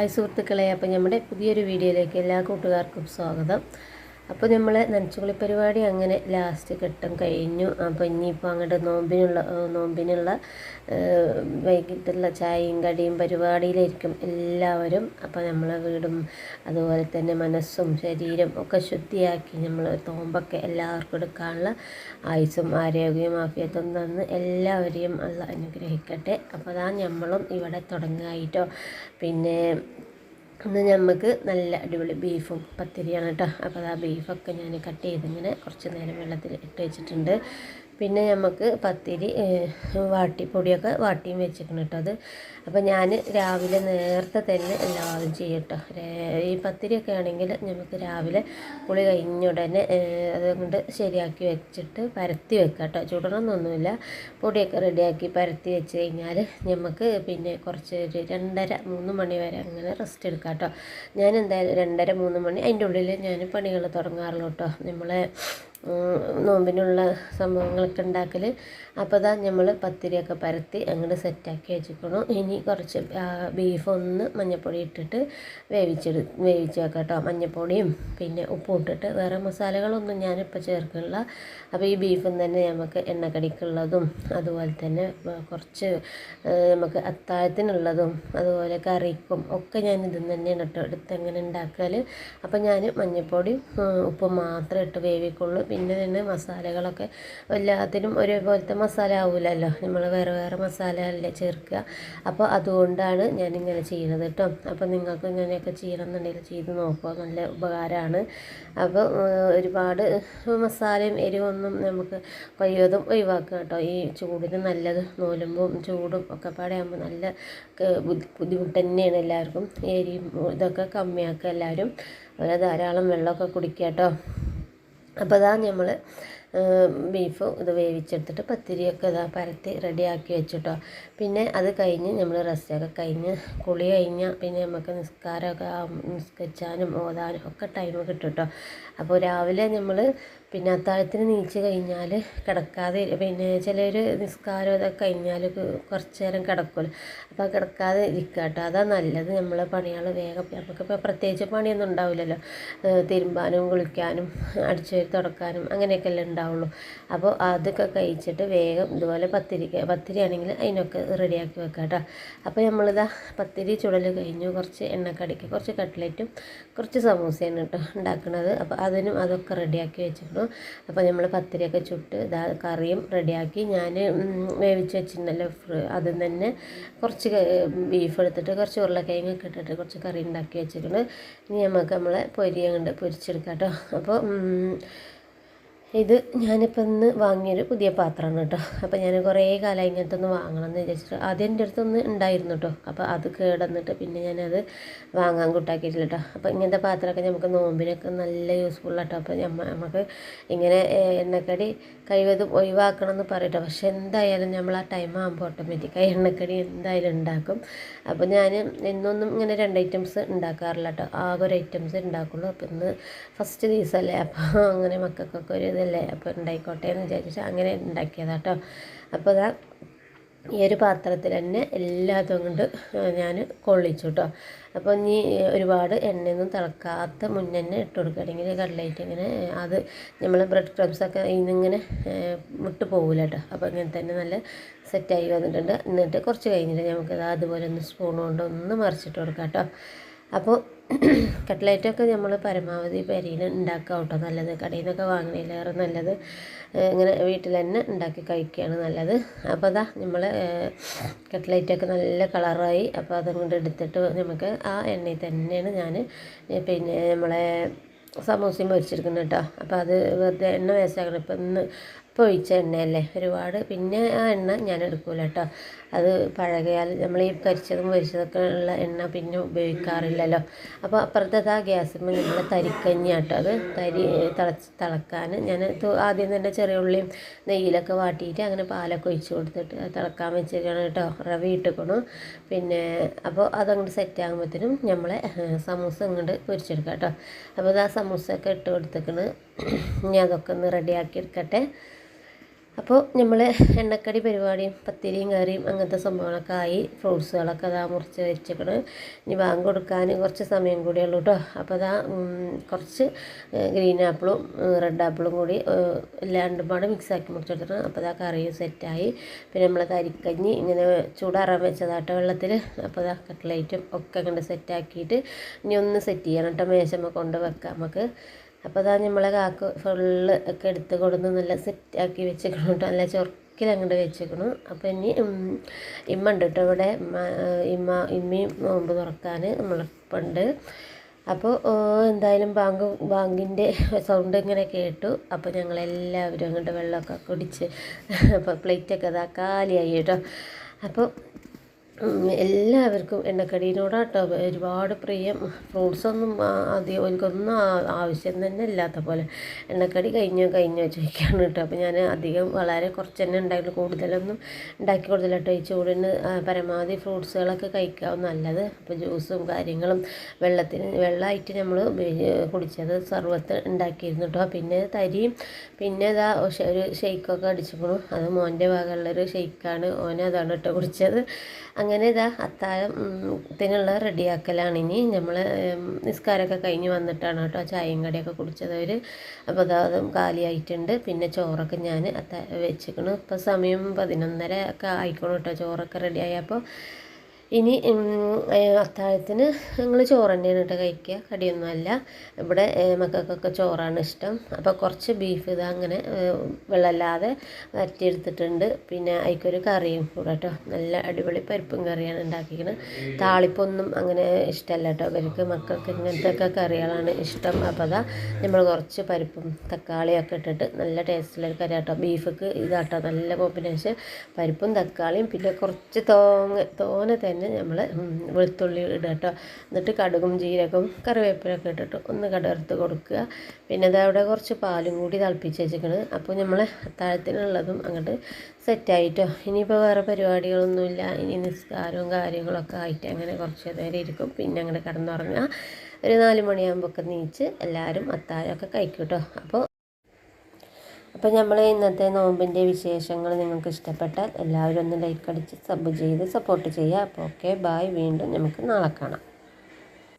Hi സുഹൃത്തുക്കളെ അപ്പം നമ്മുടെ പുതിയൊരു വീഡിയോയിലേക്ക് എല്ലാ കൂട്ടുകാർക്കും സ്വാഗതം. അപ്പോൾ നമ്മൾ നനച്ചുകുളി പരിപാടി അങ്ങനെ ലാസ്റ്റ് ഘട്ടം കഴിഞ്ഞു. അപ്പോൾ ഇനിയിപ്പോൾ അങ്ങോട്ട് നോമ്പിനുള്ള നോമ്പിനുള്ള വൈകിട്ടുള്ള ചായയും കടിയും പരിപാടിയിലായിരിക്കും എല്ലാവരും. അപ്പോൾ നമ്മളെ വീടും അതുപോലെ തന്നെ മനസ്സും ശരീരം ഒക്കെ ശുദ്ധിയാക്കി നമ്മൾ തോമ്പൊക്കെ എല്ലാവർക്കും എടുക്കാനുള്ള ആയുസും ആരോഗ്യവും ആഫിയത്തും തന്ന് എല്ലാവരെയും അള്ള അനുഗ്രഹിക്കട്ടെ. അപ്പോൾ അതാ നമ്മളും ഇവിടെ തുടങ്ങായിട്ടോ. പിന്നെ ഇന്ന് നമുക്ക് നല്ല അടിപൊളി ബീഫും പത്തിരിയാണ് കേട്ടോ അപ്പോൾ ആ ബീഫൊക്കെ ഞാൻ കട്ട് ചെയ്തിങ്ങനെ കുറച്ച് നേരം വെള്ളത്തിൽ ഇട്ട് വെച്ചിട്ടുണ്ട്. പിന്നെ നമുക്ക് പത്തിരി വാട്ടി പൊടിയൊക്കെ വാട്ടിയും വെച്ചിരിക്കണം കേട്ടോ അത്. അപ്പോൾ ഞാൻ രാവിലെ നേരത്തെ തന്നെ എല്ലാവരും ചെയ്യും കേട്ടോ ഈ പത്തിരിയൊക്കെ ആണെങ്കിൽ നമുക്ക് രാവിലെ പുളി കഴിഞ്ഞ ഉടനെ അതുകൊണ്ട് ശരിയാക്കി വെച്ചിട്ട് പരത്തി വെക്കാം കേട്ടോ ചുടണമെന്നൊന്നുമില്ല പൊടിയൊക്കെ റെഡിയാക്കി പരത്തി വെച്ച് കഴിഞ്ഞാൽ നമുക്ക് പിന്നെ കുറച്ച് ഒരു രണ്ടര മൂന്ന് മണി വരെ അങ്ങനെ റെസ്റ്റ് എടുക്കാം കേട്ടോ ഞാൻ എന്തായാലും രണ്ടര മൂന്ന് മണി അതിന്റെ ഉള്ളിൽ ഞാൻ പണികൾ തുടങ്ങാറുള്ളൂ കേട്ടോ നമ്മളെ നോമ്പിനുള്ള സംഭവങ്ങളൊക്കെ ഉണ്ടാക്കൽ അപ്പോൾ ഇതാ നമ്മൾ പത്തിരിയൊക്കെ പരത്തി അങ്ങോട്ട് സെറ്റാക്കി വെച്ചിരിക്കണം ഇനി കുറച്ച് ബീഫ് ഒന്ന് മഞ്ഞൾപ്പൊടി ഇട്ടിട്ട് വേവിച്ചെടു വേവിച്ച് വെക്കാം കേട്ടോ മഞ്ഞൾപ്പൊടിയും പിന്നെ ഉപ്പും ഇട്ടിട്ട് വേറെ മസാലകളൊന്നും ഞാനിപ്പോൾ ചേർക്കില്ല അപ്പോൾ ഈ ബീഫും തന്നെ നമുക്ക് എണ്ണക്കടിക്കുള്ളതും അതുപോലെ തന്നെ കുറച്ച് നമുക്ക് അത്താഴത്തിനുള്ളതും അതുപോലെ കറിക്കും ഒക്കെ ഞാൻ ഇതിൽ തന്നെയാണ് കേട്ടോ എടുത്ത് എങ്ങനെ ഉണ്ടാക്കൽ അപ്പോൾ ഞാൻ മഞ്ഞൾപ്പൊടിയും ഉപ്പ് മാത്രമേ ഇട്ട് വേവിക്കുള്ളൂ. പിന്നെ തന്നെ മസാലകളൊക്കെ എല്ലാത്തിനും ഒരേപോലത്തെ മസാല ആവില്ലല്ലോ നമ്മൾ വേറെ വേറെ മസാല അല്ലേ ചേർക്കുക. അപ്പോൾ അതുകൊണ്ടാണ് ഞാനിങ്ങനെ ചെയ്യുന്നത് കേട്ടോ അപ്പോൾ നിങ്ങൾക്ക് ഇങ്ങനെയൊക്കെ ചെയ്യണമെന്നുണ്ടെങ്കിൽ ചെയ്ത് നോക്കുക. നല്ല ഉപകാരമാണ്. അപ്പോൾ ഒരുപാട് മസാലയും എരിവൊന്നും നമുക്ക് കഴിവതും ഒഴിവാക്കുക കേട്ടോ ഈ ചൂടിന് നല്ലത് നൂലുമ്പും ചൂടും ഒക്കെ പാടെയാകുമ്പോൾ നല്ല ബുദ്ധി- ബുദ്ധിമുട്ട് തന്നെയാണ് എല്ലാവർക്കും. എരിയും ഇതൊക്കെ കമ്മിയാക്കുക എല്ലാവരും. അതുപോലെ ധാരാളം വെള്ളമൊക്കെ കുടിക്കുക കേട്ടോ അപ്പോൾ അതാ നമ്മൾ ബീഫ് ഇത് വേവിച്ചെടുത്തിട്ട് പത്തിരിയൊക്കെ ഇതാ പരത്തി റെഡിയാക്കി വെച്ചിട്ടോ. പിന്നെ അത് കഴിഞ്ഞ് നമ്മൾ റെസ്റ്റൊക്കെ കഴിഞ്ഞ് കുളി കഴിഞ്ഞാൽ പിന്നെ നമുക്ക് നിസ്കാരമൊക്കെ നിസ്കരിച്ചാനും ഓതാനും ഒക്കെ ടൈം കിട്ടും കേട്ടോ അപ്പോൾ രാവിലെ നമ്മൾ പിന്നെ അത്താഴത്തിന് നീച്ച് കഴിഞ്ഞാൽ കിടക്കാതെ പിന്നെ ചിലർ നിസ്കാരം ഇതൊക്കെ കഴിഞ്ഞാൽ കുറച്ച് നേരം കിടക്കുമല്ലോ അപ്പോൾ കിടക്കാതെ ഇരിക്കുക കേട്ടോ അതാണ് നല്ലത്. നമ്മളെ പണികൾ വേഗം നമുക്കിപ്പോൾ പ്രത്യേകിച്ച് പണിയൊന്നും ഉണ്ടാവില്ലല്ലോ. തിരുമ്പാനും കുളിക്കാനും അടിച്ചു തുടക്കാനും അങ്ങനെയൊക്കെയല്ലേ ഉണ്ടാവുള്ളൂ. അപ്പോൾ അതൊക്കെ കഴിച്ചിട്ട് വേഗം ഇതുപോലെ പത്തിരി പത്തിരി ആണെങ്കിൽ അതിനൊക്കെ റെഡിയാക്കി വെക്കാം കേട്ടോ അപ്പോൾ നമ്മളിതാ പത്തിരി ചുടൽ കഴിഞ്ഞു. കുറച്ച് എണ്ണക്കടിക്ക് കുറച്ച് കട്ട്ലറ്റും കുറച്ച് സമൂസയാണ് കേട്ടോ ഉണ്ടാക്കുന്നത് അപ്പോൾ അതിനും അതൊക്കെ റെഡിയാക്കി വെച്ചിരുന്നു അപ്പോൾ നമ്മൾ പത്തിരിയൊക്കെ ചുട്ട് ഇതാ കറിയും റെഡിയാക്കി ഞാൻ വേവിച്ച് വെച്ചിട്ടുണ്ടല്ലോ അതിൽ തന്നെ കുറച്ച് ബീഫ് എടുത്തിട്ട് കുറച്ച് ഉരുളക്കിഴങ്ങൊക്കെ ഇട്ടിട്ട് കുറച്ച് കറി ഉണ്ടാക്കി വെച്ചിട്ടുണ്ട്. ഇനി നമുക്ക് നമ്മളെ പൊരി പൊരിച്ചെടുക്കാം കേട്ടോ അപ്പോൾ ഇത് ഞാനിപ്പോൾ ഇന്ന് വാങ്ങിയൊരു പുതിയ പാത്രമാണ് കേട്ടോ. അപ്പോൾ ഞാൻ കുറേ കാലം ഇങ്ങനത്തെ ഒന്ന് വാങ്ങണം എന്ന് വിചാരിച്ചിട്ട് ആദ്യം എന്റെ അടുത്തൊന്ന് ഉണ്ടായിരുന്നു കേട്ടോ. അപ്പോൾ അത് കേടന്നിട്ട് പിന്നെ ഞാനത് വാങ്ങാൻ കൂട്ടാക്കിയിട്ടില്ല കേട്ടോ. അപ്പോൾ ഇങ്ങനത്തെ പാത്രമൊക്കെ നമുക്ക് നോമ്പിനൊക്കെ നല്ല യൂസ്ഫുൾ ആട്ടോ. അപ്പോൾ നമ്മ നമുക്ക് ഇങ്ങനെ എണ്ണക്കടി കഴിവതും ഒഴിവാക്കണം എന്ന് പറയട്ടോ. പക്ഷെ എന്തായാലും നമ്മൾ ആ ടൈം ആകുമ്പോൾ ഓട്ടോമാറ്റിക്കായി എണ്ണക്കടി എന്തായാലും ഉണ്ടാക്കും. അപ്പോൾ ഞാൻ എന്നൊന്നും ഇങ്ങനെ രണ്ട് ഐറ്റംസ് ഉണ്ടാക്കാറില്ല കേട്ടോ. ആകെ ഒരു ഐറ്റംസ് ഉണ്ടാക്കുള്ളൂ അപ്പോൾ ഇന്ന് ഫസ്റ്റ് ദിവസമല്ലേ അപ്പോൾ അങ്ങനെ മക്കൾക്കൊക്കെ ഒരു ഇതല്ലേ അപ്പോൾ ഉണ്ടായിക്കോട്ടെ എന്ന് വിചാരിച്ച് അങ്ങനെ ഉണ്ടാക്കിയതാട്ടോ അപ്പോൾ അതാ ഈ ഒരു പാത്രത്തിൽ തന്നെ എല്ലാതും കൊണ്ട് ഞാൻ കൊള്ളിച്ചു കേട്ടോ അപ്പോൾ ഇനി ഒരുപാട് എണ്ണയൊന്നും തിളക്കാത്ത മുന്നേ തന്നെ ഇട്ട് കൊടുക്കുകയാണെങ്കിൽ കടലായിട്ട് ഇങ്ങനെ അത് നമ്മൾ ബ്രെഡ് ക്രംസൊക്കെ ഇന്നിങ്ങനെ വിട്ട് പോകില്ല കേട്ടോ അപ്പോൾ ഇങ്ങനെ തന്നെ നല്ല സെറ്റായി വന്നിട്ടുണ്ട്. എന്നിട്ട് കുറച്ച് കഴിഞ്ഞിട്ട് നമുക്കത് അതുപോലെ ഒന്ന് സ്പൂൺ കൊണ്ട് ഒന്ന് മറിച്ചിട്ട് കൊടുക്കാം കേട്ടോ അപ്പോൾ കട്ട്ലറ്റൊക്കെ നമ്മൾ പരമാവധി പെരയിൽ ഉണ്ടാക്കുക കേട്ടോ. നല്ലത് കടയിൽ നിന്നൊക്കെ വാങ്ങണേലേറെ നല്ലത് ഇങ്ങനെ വീട്ടിൽ തന്നെ ഉണ്ടാക്കി കഴിക്കുകയാണ് നല്ലത് അപ്പോൾ അതാ നമ്മൾ കട്ട്ലേറ്റൊക്കെ നല്ല കളറായി. അപ്പോൾ അതുകൊണ്ട് എടുത്തിട്ട് നമുക്ക് ആ എണ്ണയിൽ തന്നെയാണ് ഞാൻ പിന്നെ നമ്മളെ സമൂസയും പൊരിച്ചെടുക്കുന്നത് കേട്ടോ. അപ്പോൾ അത് വെറുതെ എണ്ണ വേസ്റ്റാക്കണം ഇപ്പം ഇന്ന് ഇപ്പോൾ ഒഴിച്ച എണ്ണയല്ലേ? ഒരുപാട്. പിന്നെ ആ എണ്ണ ഞാൻ എടുക്കൂല കേട്ടോ അത് പഴകിയാൽ നമ്മൾ ഈ കരിച്ചതും പൊരിച്ചതൊക്കെ ഉള്ള എണ്ണ പിന്നെ ഉപയോഗിക്കാറില്ലല്ലോ. അപ്പോൾ അപ്പുറത്തത് ആ ഗ്യാസുമ്പോൾ നമ്മൾ തരിക്കഞ്ഞി കേട്ടോ അത് തരി തിളച്ച് തിളക്കാൻ ഞാൻ ആദ്യം തന്നെ ചെറിയ ഉള്ളിയും നെയ്യിലൊക്കെ വാട്ടിയിട്ട് അങ്ങനെ പാലൊക്കെ ഒഴിച്ച് കൊടുത്തിട്ട് തിളക്കാൻ വെച്ചേക്കാണ് കേട്ടോ റവി ഇട്ടുക്കണം. പിന്നെ അപ്പോൾ അതങ്ങോട്ട് സെറ്റ് ആകുമ്പോഴത്തേനും നമ്മളെ സമൂസ ഇങ്ങോട്ട് പൊരിച്ചെടുക്കാം കേട്ടോ അപ്പോൾ അത് ആ സമൂസയൊക്കെ ഇട്ട് കൊടുത്തേക്കണ്. ഞാൻ അതൊക്കെ ഒന്ന് റെഡിയാക്കി എടുക്കട്ടെ. അപ്പോൾ നമ്മൾ എണ്ണക്കടി പരിപാടിയും പത്തിരിയും കറിയും അങ്ങനത്തെ സംഭവങ്ങളൊക്കെ ആയി ഫ്രൂട്ട്സുകളൊക്കെ അതാ മുറിച്ച് വെച്ചേക്കണ്. ഇനി ബാങ്ക് കൊടുക്കാൻ കുറച്ച് സമയം കൂടിയേ ഉള്ളൂ കേട്ടോ അപ്പോൾ അതാ കുറച്ച് ഗ്രീൻ ആപ്പിളും റെഡ് ആപ്പിളും കൂടി രണ്ടും പാടെ മിക്സാക്കി മുറിച്ചെടുത്തിട്ട് അപ്പോൾ അതാ കറിയും സെറ്റായി പിന്നെ നമ്മൾ കരിക്കഞ്ഞി ഇങ്ങനെ ചൂടാറാൻ വെച്ചതാട്ട വെള്ളത്തിൽ അപ്പോൾ അതാ കട്ട്ലൈറ്റും ഒക്കെ കണ്ട് സെറ്റാക്കിയിട്ട് ഇനി ഒന്ന് സെറ്റ് ചെയ്യണം കേട്ടോ മേശമ്മ കൊണ്ട് വെക്കാം നമുക്ക് അപ്പോൾ അതാ നമ്മളെ കാക്ക് ഫുള്ള് ഒക്കെ എടുത്ത് കൊടുന്ന് നല്ല സെറ്റാക്കി വെച്ചേക്കണം കേട്ടോ നല്ല ചൊറക്കിൽ അങ്ങോട്ട് വെച്ചേക്കണം. അപ്പോൾ ഇനി ഇമ്മ ഉണ്ട് കേട്ടോ ഇവിടെ. ഇമ്മ ഇമ്മയും നോമ്പ് തുറക്കാൻ നമ്മളിപ്പുണ്ട്. അപ്പോൾ എന്തായാലും ബാങ്ക് ബാങ്കിന്റെ സൗണ്ട് ഇങ്ങനെ കേട്ടു. അപ്പോൾ ഞങ്ങളെല്ലാവരും അങ്ങോട്ട് വെള്ളമൊക്കെ കുടിച്ച് അപ്പോൾ പ്ലേറ്റൊക്കെ അതാ കാലിയായി കേട്ടോ അപ്പോൾ എല്ലാവർക്കും എണ്ണക്കടീനോടാട്ടോ ഒരുപാട് പ്രിയം. ഫ്രൂട്ട്സൊന്നും അധികം എനിക്കൊന്നും ആവശ്യം തന്നെ ഇല്ലാത്ത പോലെ. എണ്ണക്കടി കഴിഞ്ഞോ കഴിഞ്ഞോ ചോദിക്കാണ് കേട്ടോ. അപ്പോൾ ഞാൻ അധികം വളരെ കുറച്ച് തന്നെ ഉണ്ടായിരുന്നു കൂടുതലൊന്നും ഉണ്ടാക്കി കൊടുത്തില്ല കേട്ടോ. ഈ ചൂടിന് പരമാവധി ഫ്രൂട്ട്സുകളൊക്കെ കഴിക്കാവും നല്ലത്. അപ്പോൾ ജ്യൂസും കാര്യങ്ങളും വെള്ളത്തിന് വെള്ളമായിട്ട് നമ്മൾ കുടിച്ചത് സർവത്ത് ഉണ്ടാക്കിയിരുന്നു കേട്ടോ. പിന്നെ തരിയും. പിന്നെ ഇതാ ഒരു ഷെയ്ക്കൊക്കെ അടിച്ചിക്കണു അത് മോന്റെ ഭാഗമുള്ളൊരു ഷെയ്ക്കാണ്. ഓനെ അതാണ് കേട്ടോ കുടിച്ചത്. അങ്ങനെ ഇതാ അത്താഴത്തിനുള്ള റെഡിയാക്കലാണ്. ഇനി നമ്മൾ നിസ്കാരമൊക്കെ കഴിഞ്ഞ് വന്നിട്ടാണ് കേട്ടോ ചായയും കടിയൊക്കെ കുടിച്ചത് അവർ അപ്പോൾ അതാ കാലിയായിട്ടുണ്ട്. പിന്നെ ചോറൊക്കെ ഞാൻ അത്ത വെച്ചിക്കണു. ഇപ്പോൾ സമയം പതിനൊന്നര ഒക്കെ ആയിക്കോണം കേട്ടോ. ചോറൊക്കെ റെഡിയായപ്പോൾ ഇനി അത്താഴത്തിന് ഞങ്ങൾ ചോറ് തന്നെയാണ് കേട്ടോ കഴിക്കുക കടിയൊന്നുമല്ല. ഇവിടെ മക്കൾക്കൊക്കെ ചോറാണ് ഇഷ്ടം. അപ്പോൾ കുറച്ച് ബീഫ് ഇത് അങ്ങനെ വെള്ളമല്ലാതെ വരട്ടിയെടുത്തിട്ടുണ്ട്. പിന്നെ അതിക്കൊരു കറിയും കൂടെ കേട്ടോ നല്ല അടിപൊളി പരിപ്പും കറിയാണ് ഉണ്ടാക്കിക്കുന്നത് താളിപ്പൊന്നും അങ്ങനെ ഇഷ്ടമല്ല കേട്ടോ അവർക്ക് മക്കൾക്ക് ഇങ്ങനത്തെ ഒക്കെ കറികളാണ് ഇഷ്ടം. അപ്പോൾ അതാ നമ്മൾ കുറച്ച് പരിപ്പും തക്കാളിയൊക്കെ ഇട്ടിട്ട് നല്ല ടേസ്റ്റിലൊരു കറി കേട്ടോ ബീഫൊക്കെ ഇതാട്ടോ നല്ല കോമ്പിനേഷൻ. പരിപ്പും തക്കാളിയും പിന്നെ കുറച്ച് തോങ്ങ തോനെ തന്നെ തന്നെ നമ്മൾ വെളുത്തുള്ളി ഇടുക കേട്ടോ എന്നിട്ട് കടുകും ജീരകവും കറിവേപ്പിലൊക്കെ ഇട്ടിട്ട് ഒന്ന് കടർത്ത് കൊടുക്കുക. പിന്നെ അതവിടെ കുറച്ച് പാലും കൂടി തിളപ്പിച്ച് വെച്ചിരിക്കണത് അപ്പോൾ നമ്മൾ അത്താഴത്തിനുള്ളതും അങ്ങോട്ട് സെറ്റായിട്ടോ ഇനിയിപ്പോൾ വേറെ പരിപാടികളൊന്നുമില്ല. ഇനി നിസ്കാരവും കാര്യങ്ങളൊക്കെ ആയിട്ട് അങ്ങനെ കുറച്ച് നേരം ഇരിക്കും. പിന്നെ അങ്ങോട്ട് കിടന്നുറങ്ങുക. ഒരു നാല് മണിയാകുമ്പോൾ നീച്ച് എല്ലാവരും അത്താഴമൊക്കെ കഴിക്കും കേട്ടോ അപ്പോൾ അപ്പോൾ നമ്മൾ ഇന്നത്തെ നോമ്പിന്റെ വിശേഷങ്ങൾ നിങ്ങൾക്ക് ഇഷ്ടപ്പെട്ടാൽ എല്ലാവരും ഒന്ന് ലൈക്ക് അടിച്ച് സബ് ചെയ്ത് സപ്പോർട്ട് ചെയ്യുക അപ്പോൾ ഓക്കെ ബായ് വീണ്ടും നമുക്ക് നാളെ കാണാം.